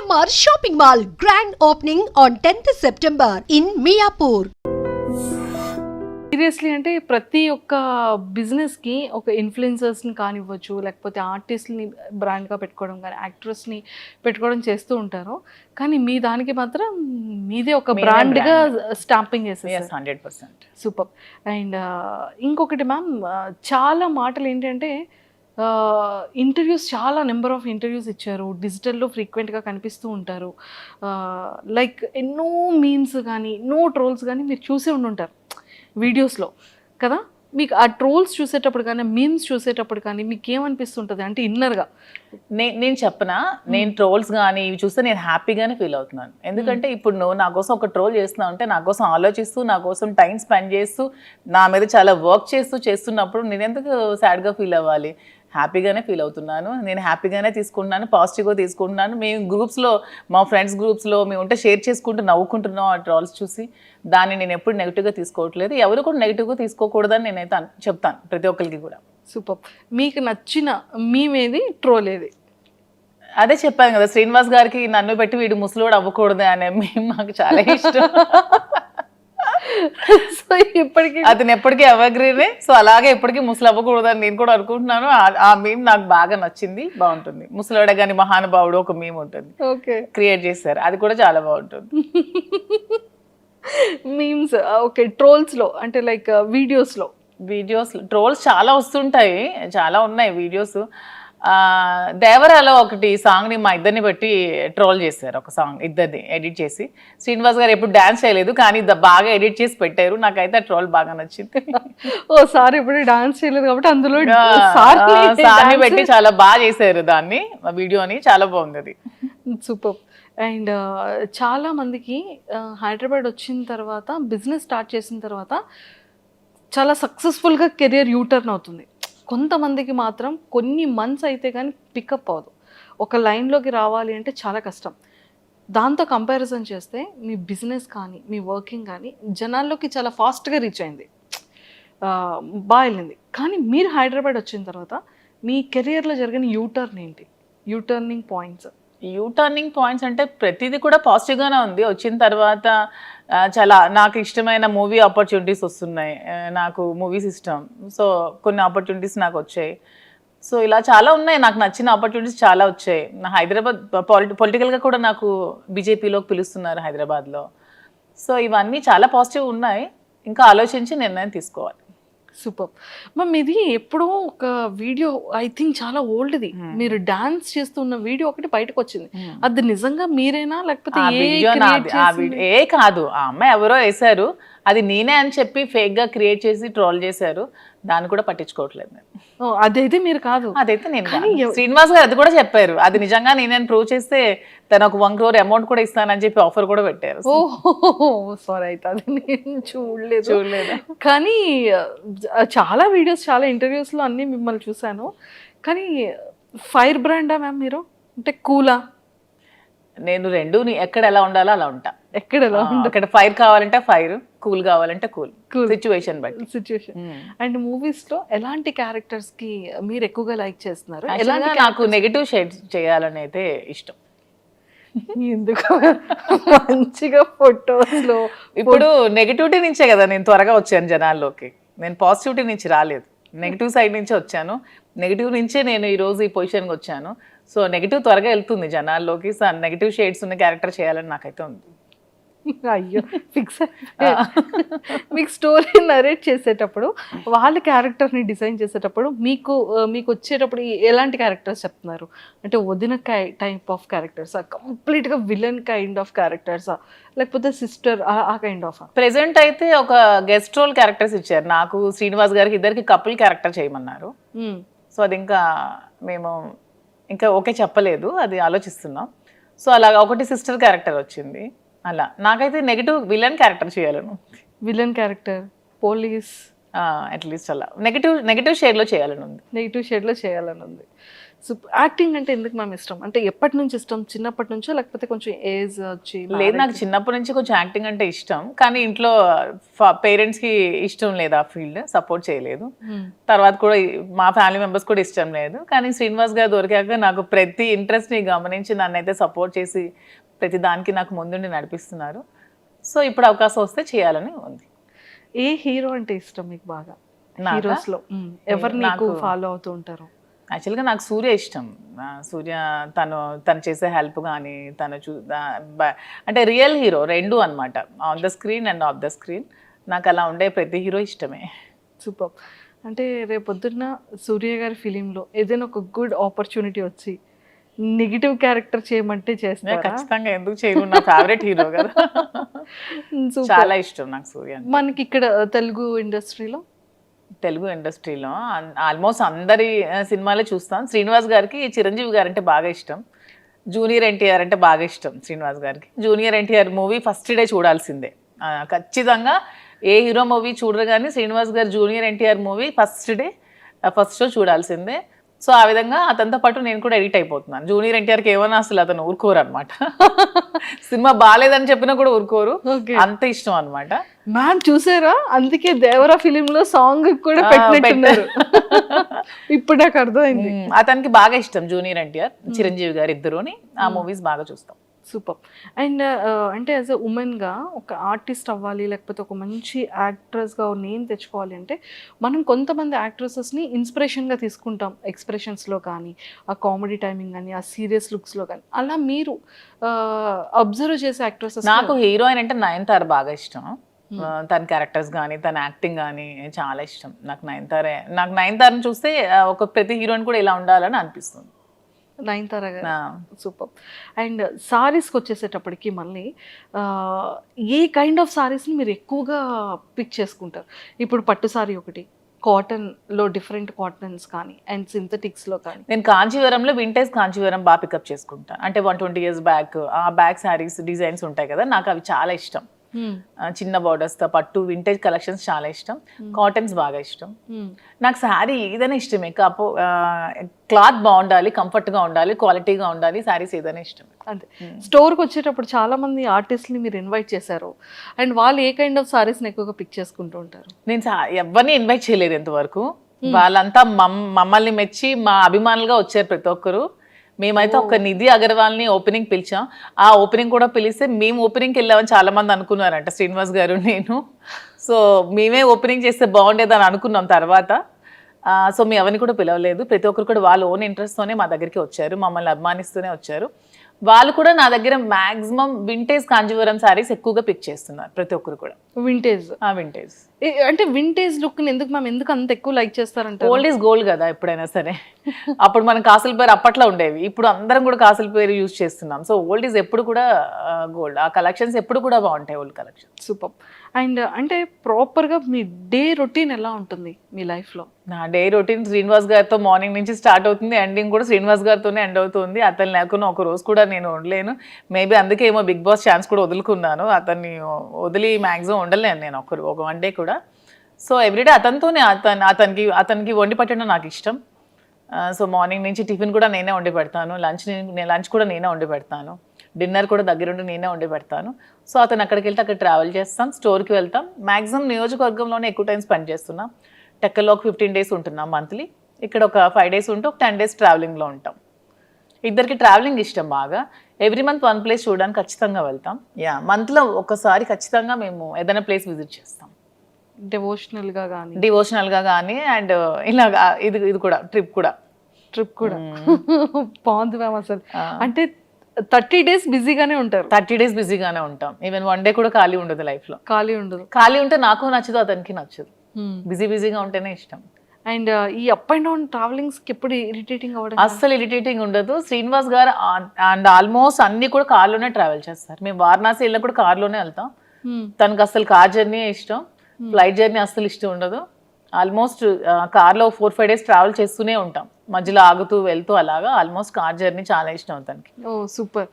CMR shopping mall grand opening on 10th September in Miyapur seriously అంటే ప్రతి ఒక్క బిజినెస్కి ఒక ఇన్ఫ్లుయెన్సర్స్ని కానివ్వచ్చు లేకపోతే ఆర్టిస్ట్ని బ్రాండ్గా పెట్టుకోవడం కానీ యాక్ట్రెస్ని పెట్టుకోవడం చేస్తూ ఉంటారు. కానీ మీ దానికి మాత్రం మీదే ఒక బ్రాండ్గా. స్టాంపింగ్ చేసేసారు. Yes hundred percent super and ఇంకొకటి మ్యామ్ చాలా మాటలు ఏంటంటే ఇంటర్వ్యూస్ చాలా నెంబర్ ఆఫ్ ఇంటర్వ్యూస్ ఇచ్చారు. డిజిటల్లో ఫ్రీక్వెంట్గా కనిపిస్తూ ఉంటారు. లైక్ ఎన్నో మీమ్స్ కానీ ఎన్నో ట్రోల్స్ కానీ మీరు చూసే ఉండుంటారు వీడియోస్లో. కదా? మీకు ఆ ట్రోల్స్ చూసేటప్పుడు కానీ మీమ్స్ చూసేటప్పుడు కానీ మీకు ఏమనిపిస్తుంటుంది అంటే ఇన్నర్గా. నే- నేను చెప్పనా? నేను ట్రోల్స్ కానీ ఇవి చూస్తే నేను హ్యాపీగానే ఫీల్ అవుతున్నాను. ఎందుకంటే ఇప్పుడు నువ్వు నా కోసం ఒక ట్రోల్ చేస్తున్నావు అంటే నా కోసం ఆలోచిస్తూ నా కోసం టైం స్పెండ్ చేస్తూ నా మీద చాలా వర్క్ చేస్తూ చేస్తున్నప్పుడు నేను ఎందుకు సాడ్గా ఫీల్ అవ్వాలి? హ్యాపీగానే ఫీల్ అవుతున్నాను. నేను హ్యాపీగానే తీసుకుంటున్నాను పాజిటివ్గా తీసుకుంటున్నాను. మేము గ్రూప్స్లో మా ఫ్రెండ్స్ గ్రూప్స్లో మేము ఉంటే షేర్ చేసుకుంటూ నవ్వుకుంటున్నాం ఆ ట్రాల్స్ చూసి. దాన్ని నేను ఎప్పుడు నెగిటివ్గా తీసుకోవట్లేదు. ఎవరు కూడా నెగిటివ్గా తీసుకోకూడదని నేనైతే చెప్తాను ప్రతి ఒక్కరికి కూడా. సూపర్. మీకు నచ్చిన మీమేది ట్రోల్ ఏది? అదే చెప్పాను కదా శ్రీనివాస్ గారికి నన్ను పెట్టి వీడు ముసలోడు అవ్వకూడదు అనే మేము మాకు చాలా ఇష్టం. సో ఇప్పటికీ అతను ఎప్పటికీ ఎవగ్రీనే సో అలాగే ఎప్పటికీ ముసలు అవ్వకూడదు అని నేను కూడా అనుకుంటున్నాను. ఆ- మీమ్ నాకు బాగా నచ్చింది బాగుంటుంది. ముసలోడ గాని మహానుభావుడు ఒక మీమ్ ఉంటుంది. ఓకే. క్రియేట్ చేశారు. అది కూడా చాలా బాగుంటుంది. మీమ్స్ ఓకే ట్రోల్స్లో అంటే లైక్ వీడియోస్లో వీడియోస్ ట్రోల్స్ చాలా వస్తుంటాయి చాలా ఉన్నాయి వీడియోస్. దేవరాలో ఒకటి సాంగ్ని మా ఇద్దరిని బట్టి ట్రోల్ చేశారు ఒక సాంగ్ ఇద్దరిని ఎడిట్ చేసి. శ్రీనివాస్ గారు ఎప్పుడు డాన్స్ చేయలేదు కానీ బాగా ఎడిట్ చేసి పెట్టారు నాకైతే ఆ ట్రోల్ బాగా నచ్చింది. ఓ సార్ ఇప్పుడు డాన్స్ చేయలేదు కాబట్టి అందులో సార్ని పెట్టి చాలా బాగా చేశారు దాన్ని వీడియోని చాలా బాగుంది అది. సూపర్. అండ్ చాలా మందికి హైదరాబాద్ వచ్చిన తర్వాత బిజినెస్ స్టార్ట్ చేసిన తర్వాత చాలా సక్సెస్ఫుల్గా కెరియర్ యూటర్న్ అవుతుంది. కొంతమందికి మాత్రం కొన్ని మంత్స్ అయితే కానీ పికప్ అవ్వదు. ఒక లైన్లోకి రావాలి అంటే చాలా కష్టం. దాంతో కంపారిజన్ చేస్తే మీ బిజినెస్ కానీ మీ వర్కింగ్ కానీ జనాల్లోకి చాలా ఫాస్ట్గా రీచ్ అయింది. బాగా వెళ్ళింది. కానీ మీరు హైదరాబాద్ వచ్చిన తర్వాత మీ కెరియర్లో జరిగిన యూటర్న్ ఏంటి? U turning points U turning points అంటే ప్రతిదీ కూడా పాజిటివ్గానే ఉంది. వచ్చిన తర్వాత చాలా నాకు ఇష్టమైన మూవీ ఆపర్చునిటీస్ వస్తున్నాయి. నాకు మూవీస్ ఇష్టం సో కొన్ని ఆపర్చునిటీస్ నాకు వచ్చాయి. సో ఇలా చాలా ఉన్నాయి. నాకు నచ్చిన ఆపర్చునిటీస్ చాలా వచ్చాయి. నా హైదరాబాద్ పాలిటి పొలిటికల్గా కూడా నాకు బీజేపీలోకి పిలుస్తున్నారు హైదరాబాద్లో. సో ఇవన్నీ చాలా పాజిటివ్ ఉన్నాయి. ఇంకా ఆలోచించి నిర్ణయం తీసుకోవాలి. సూపర్ మ్యామ్ ఇది ఎప్పుడో ఒక వీడియో ఐ థింక్ చాలా ఓల్డ్ది. మీరు డాన్స్ చేస్తున్న వీడియో ఒకటి బయటకు వచ్చింది అది నిజంగా మీరేనా? లేకపోతే ఏ కాదు. ఆ అమ్మాయి ఎవరో వేశారు. అది నేనే అని చెప్పి ఫేక్గా క్రియేట్ చేసి ట్రోల్ చేశారు. దాన్ని కూడా పట్టించుకోవట్లేదు నేను. అదైతే మీరు కాదు. అదైతే నేను శ్రీనివాస్ గారు అది కూడా చెప్పారు. అది నిజంగా నేనే ప్రూవ్ చేస్తే తను ఒక వన్ క్రోర్ అమౌంట్ కూడా ఇస్తానని చెప్పి ఆఫర్ కూడా పెట్టారు. సారీ అయితే అది నేను చూడలేదు. చూడలేదు. కానీ చాలా వీడియోస్ చాలా interviews లో అన్ని మిమ్మల్ని చూశాను. కానీ ఫైర్ బ్రాండా మ్యామ్ మీరు? అంటే కూలా? నేను రెండు ఎక్కడ ఎలా ఉండాలో అలా ఉంటా. ఎక్కడ ఎలా అక్కడ ఫైర్ కావాలంటే ఫైర్ కూల్ కావాలంటే కూల్. Cool. సిచ్యువేషన్ బట్టి. సిచ్యువేషన్ అండ్ మూవీస్లో ఎలాంటి క్యారెక్టర్స్కి మీరు ఎక్కువగా లైక్ చేస్తున్నారు? ఎలాంటి నాకు నెగిటివ్ షేడ్స్ చేయాలని అయితే ఇష్టం. ఎందుకు? మంచిగా ఫొటోస్లో ఇప్పుడు నెగిటివిటీ నుంచే కదా నేను త్వరగా వచ్చాను జనాల్లోకి. నేను పాజిటివిటీ నుంచి రాలేదు. నెగిటివ్ సైడ్ నుంచి వచ్చాను. నెగిటివ్ నుంచే నేను ఈ రోజు ఈ పొజిషన్కి వచ్చాను. సో నెగిటివ్ త్వరగా వెళ్తుంది జనాల్లోకి. సో నెగిటివ్ షేడ్స్ ఉన్న క్యారెక్టర్ చేయాలని నాకైతే ఉంది. అయ్యో ఫిక్స్ మీకు స్టోరీ నరేట్ చేసేటప్పుడు వాళ్ళ క్యారెక్టర్ని డిజైన్ చేసేటప్పుడు మీకు మీకు వచ్చేటప్పుడు ఎలాంటి క్యారెక్టర్స్ చెప్తున్నారు? అంటే వదిన టైప్ ఆఫ్ క్యారెక్టర్సా కంప్లీట్గా విలన్ కైండ్ ఆఫ్ క్యారెక్టర్సా లేకపోతే సిస్టర్ ఆ కైండ్ ఆఫ్ ప్రెసెంట్ అయితే ఒక గెస్ట్ రోల్ క్యారెక్టర్స్ ఇచ్చారు. నాకు శ్రీనివాస్ గారికి ఇద్దరికి కపుల్ క్యారెక్టర్ చేయమన్నారు. సో అది ఇంకా మేము ఇంకా ఓకే చెప్పలేదు. అది ఆలోచిస్తున్నాం. సో అలాగా ఒకటి సిస్టర్ క్యారెక్టర్ వచ్చింది. అలా. నాకైతే negative villain character చేయాలను villain character police at least అలా. నెగిటివ్ నెగిటివ్ షేడ్లో చేయాలని ఉంది. నెగిటివ్ షేడ్లో చేయాలని ఉంది. యాక్టింగ్ అంటే ఎందుకు మ్యామ్ ఇష్టం? అంటే ఎప్పటి నుంచి ఇష్టం? చిన్నప్పటి నుంచో లేకపోతే కొంచెం ఏజ్ వచ్చి లేదు నాకు చిన్నప్పటి నుంచి కొంచెం యాక్టింగ్ అంటే ఇష్టం. కానీ ఇంట్లో పేరెంట్స్కి ఇష్టం లేదు ఆ ఫీల్డ్ సపోర్ట్ చేయలేదు. Hmm. తర్వాత కూడా మా ఫ్యామిలీ మెంబర్స్ కూడా ఇష్టం లేదు. కానీ శ్రీనివాస్ గారు దొరికాక నాకు ప్రతి ఇంట్రెస్ట్ని గమనించి నన్ను అయితే సపోర్ట్ చేసి ప్రతి దానికి నాకు ముందుండి నడిపిస్తున్నారు. సో ఇప్పుడు అవకాశం వస్తే చేయాలని ఉంది. ఏ హీరో అంటే ఇష్టం మీకు బాగా? హీరోస్లో. ఎవరు నీకు ఫాలో అవుతూ ఉంటారు? యాక్చువల్గా నాకు సూర్య ఇష్టం. సూర్య తను తను చేసే హెల్ప్ కానీ తను చూ అంటే రియల్ హీరో రెండు అన్నమాట. On the screen and off the screen నాకు అలా ఉండే ప్రతి హీరో ఇష్టమే. సూపర్. అంటే రేపొద్దున్న సూర్య గారి ఫిలింలో ఏదైనా ఒక గుడ్ ఆపర్చునిటీ వచ్చి నెగిటివ్ క్యారెక్టర్ చేయమంటే నేను చేస్తారా ఖచ్చితంగా ఎందుకు చేయను నా ఫేవరెట్ హీరో కదా. చాలా ఇష్టం నాకు సూర్య. మనకి ఇక్కడ తెలుగు ఇండస్ట్రీలో? తెలుగు ఇండస్ట్రీలో ఆల్మోస్ట్ అందరి సినిమాలే చూస్తాం. శ్రీనివాస్ గారికి చిరంజీవి గారు అంటే బాగా ఇష్టం. జూనియర్ ఎన్టీఆర్ అంటే బాగా ఇష్టం శ్రీనివాస్ గారికి. Junior NTR movie first day చూడాల్సిందే. ఖచ్చితంగా ఏ హీరో మూవీ చూడరు కానీ Srinivas garu junior NTR movie first day first show చూడాల్సిందే. సో ఆ విధంగా అతనితో పాటు నేను కూడా ఎడిట్ అయిపోతున్నాను. జూనియర్ ఎన్టీఆర్కి ఏమన్నా అసలు అతను ఊరుకోరు అనమాట సినిమా బాగాలేదని చెప్పినా కూడా ఊరుకోరు. అంత ఇష్టం అనమాట మ్యామ్ చూసారా? అందుకే దేవరా ఫిలిం లో సాంగ్ కూడా పెట్టినట్టున్నారు. ఇప్పుడు నాకు అర్థమైంది. అతనికి బాగా ఇష్టం జూనియర్ ఎన్టీఆర్ చిరంజీవి గారు ఇద్దరుని ఆ మూవీస్ బాగా చూస్తాం. సూపర్. అండ్ అంటే యాజ్ ఎ ఉమెన్గా ఒక ఆర్టిస్ట్ అవ్వాలి లేకపోతే ఒక మంచి యాక్ట్రెస్గా నేమ్ తెచ్చుకోవాలి అంటే మనం కొంతమంది యాక్ట్రెసెస్ని ఇన్స్పిరేషన్గా తీసుకుంటాం ఎక్స్ప్రెషన్స్లో కానీ ఆ కామెడీ టైమింగ్ కానీ ఆ సీరియస్ లుక్స్లో కానీ. అలా మీరు అబ్జర్వ్ చేసే యాక్ట్రెసెస్ నాకు హీరోయిన్ అంటే నయనతార బాగా ఇష్టం. ఆ, తన క్యారెక్టర్స్ కానీ తన యాక్టింగ్ కానీ చాలా ఇష్టం. నాకు నయనతారే నాకు నయనతారని చూస్తే ఒక ప్రతి హీరోయిన్ కూడా ఇలా ఉండాలని అనిపిస్తుంది. నయనతార గారు సూపర్. అండ్ సారీస్కి వచ్చేసేటప్పటికి మళ్ళీ ఏ కైండ్ ఆఫ్ సారీస్ని మీరు ఎక్కువగా పిక్ చేసుకుంటారు? ఇప్పుడు పట్టు సారీ ఒకటి కాటన్లో డిఫరెంట్ కాటన్స్ కానీ అండ్ సింథటిక్స్లో కానీ. నేను కాంచీవరంలో వింటేజ్ కాంచీవరం బాగా పికప్ చేసుకుంటాను అంటే వన్ ట్వంటీ ఇయర్స్ బ్యాక్ ఆ బ్యాక్ శారీస్ డిజైన్స్ ఉంటాయి కదా నాకు అవి చాలా ఇష్టం. ఆ, చిన్న బోర్డర్స్తో పట్టు వింటేజ్ కలెక్షన్స్ చాలా ఇష్టం. కాటన్స్ బాగా ఇష్టం. నాకు శారీ ఏదైనా ఇష్టమే. కాపో క్లాత్ బాగుండాలి కంఫర్ట్గా ఉండాలి క్వాలిటీగా ఉండాలి శారీస్ ఏదైనా ఇష్టం. అంతే. స్టోర్కి వచ్చేటప్పుడు చాలా మంది ఆర్టిస్ట్ని మీరు ఇన్వైట్ చేశారు. అండ్ వాళ్ళు ఏ కైండ్ ఆఫ్ సారీస్ని ఎక్కువగా పిక్ చేసుకుంటూ ఉంటారు? నేను ఎవరిని ఇన్వైట్ చేయలేదు ఇంతవరకు. వాళ్ళంతా మమ్ మమ్మల్ని మెచ్చి మా అభిమానులుగా వచ్చారు ప్రతి ఒక్కరు. మేమైతే ఒక నిధి అగర్వాల్ని ఓపెనింగ్ పిలిచాం. ఆ ఓపెనింగ్ కూడా పిలిస్తే మేము ఓపెనింగ్కి వెళ్ళామని చాలా మంది అనుకున్నారంట శ్రీనివాస్ గారు నేను. సో మేమే ఓపెనింగ్ చేస్తే బాగుండేదని అనుకున్నాం తర్వాత. సో మీ ఎవరిని కూడా పిలవలేదు. ప్రతి ఒక్కరు కూడా వాళ్ళ ఓన్ ఇంట్రెస్ట్తోనే మా దగ్గరికి వచ్చారు. మమ్మల్ని అభిమానిస్తూనే వచ్చారు. వాళ్ళు కూడా నా దగ్గర మాక్సిమం వింటేజ్ కాంజీవరం శారీస్ ఎక్కువగా పిక్ చేస్తున్నారు ప్రతి ఒక్కరు కూడా. వింటేజ్ ఆ వింటేజ్ అంటే వింటేజ్ లుక్ని ఎందుకు మ్యామ్ ఎందుకు అంత ఎక్కువ లైక్ చేస్తారంటారు? ఓల్డ్ ఈజ్ గోల్డ్ కదా ఎప్పుడైనా సరే. అప్పుడు మనం కాసుల పేరు అప్పట్లో ఉండేవి. ఇప్పుడు అందరం కూడా కాసుల పేరు యూజ్ చేస్తున్నాం. సో ఓల్డ్ ఈజ్ ఎప్పుడు కూడా గోల్డ్ ఆ కలెక్షన్స్ ఎప్పుడు కూడా బాగుంటాయి ఓల్డ్ కలెక్షన్ సూపర్ అండ్ అంటే ప్రాపర్గా మీ డే రొటీన్ ఎలా ఉంటుంది మీ లైఫ్లో నా డే రొటీన్ శ్రీనివాస్ గారితో మార్నింగ్ నుంచి స్టార్ట్ అవుతుంది ఎండింగ్ కూడా శ్రీనివాస్ గారితోనే ఎండ్ అవుతుంది. అతను లేకుండా ఒక రోజు కూడా నేను ఉండలేను. మేబీ అందుకే ఏమో బిగ్ బాస్ ఛాన్స్ కూడా వదులుకున్నాను. అతన్ని వదిలి మ్యాక్సిమం ఉండలేను నేను ఒకరు ఒక వన్ డే కూడా. సో ఎవ్రీడే అతనితోనే అతను అతనికి అతనికి వండి పట్టడం నాకు ఇష్టం. సో మార్నింగ్ నుంచి టిఫిన్ కూడా నేనే వండి పెడతాను. లంచ్ నేను లంచ్ కూడా నేనే వండి పెడతాను. డిన్నర్ కూడా దగ్గరుండి నేనే వండి పెడతాను. సో అతను అక్కడికి వెళ్తే అక్కడ ట్రావెల్ చేస్తాం స్టోర్కి వెళ్తాం. మ్యాక్సిమం నియోజకవర్గంలోనే ఎక్కువ టైం స్పెండ్ చేస్తున్నాం. టెక్కల్లో ఒక ఫిఫ్టీన్ డేస్ ఉంటున్నాం మంత్లీ ఇక్కడ ఒక ఫైవ్ డేస్ ఉంటే ఒక టెన్ డేస్ ట్రావెలింగ్లో ఉంటాం. ఇద్దరికి ట్రావెలింగ్ ఇష్టం బాగా. ఎవ్రీ మంత్ వన్ ప్లేస్ చూడడానికి ఖచ్చితంగా వెళ్తాం. యా మంత్లో ఒకసారి ఖచ్చితంగా మేము ఏదైనా ప్లేస్ విజిట్ చేస్తాం. డెవోషనల్గా కానీ డివోషనల్గా కానీ అండ్ ఇలా ఇది ఇది కూడా ట్రిప్ కూడా. ట్రిప్ కూడా. బాగుంది మ్యామ్ అసలు. అంటే థర్టీ డేస్ బిజీగానే ఉంటారు. థర్టీ డేస్ బిజీగానే ఉంటాం. ఈవెన్ వన్ డే కూడా ఖాళీ ఉండదు లైఫ్లో ఖాళీ ఉండదు. ఖాళీ ఉంటే నాకు నచ్చదు అతనికి నచ్చదు. బిజీ బిజీగా ఉంటేనే ఇష్టం. అండ్ ఈ అప్ అండ్ డౌన్ ట్రావెలింగ్స్కి ఎప్పుడు ఇరిటేటింగ్ అవ్వడం అస్సలు ఇరిటేటింగ్ ఉండదు. శ్రీనివాస్ గారు అండ్ ఆల్మోస్ట్ అన్ని కూడా కార్లోనే ట్రావెల్ చేస్తారు. మేము వారణాసి వెళ్ళినా కూడా కార్లోనే వెళ్తాం. Hmm. తనకు అసలు కార్ జర్నీ ఇష్టం. ఫ్లైట్ జర్నీ అస్సలు ఇష్టం ఉండదు. ఆల్మోస్ట్ కార్లో ఫోర్ ఫైవ్ డేస్ ట్రావెల్ చేస్తూనే ఉంటాం. మధ్యలో ఆగుతూ వెళ్తూ అలాగా. ఆల్మోస్ట్ కార్ జర్నీ చాలా ఇష్టం తనకి. ఓ సూపర్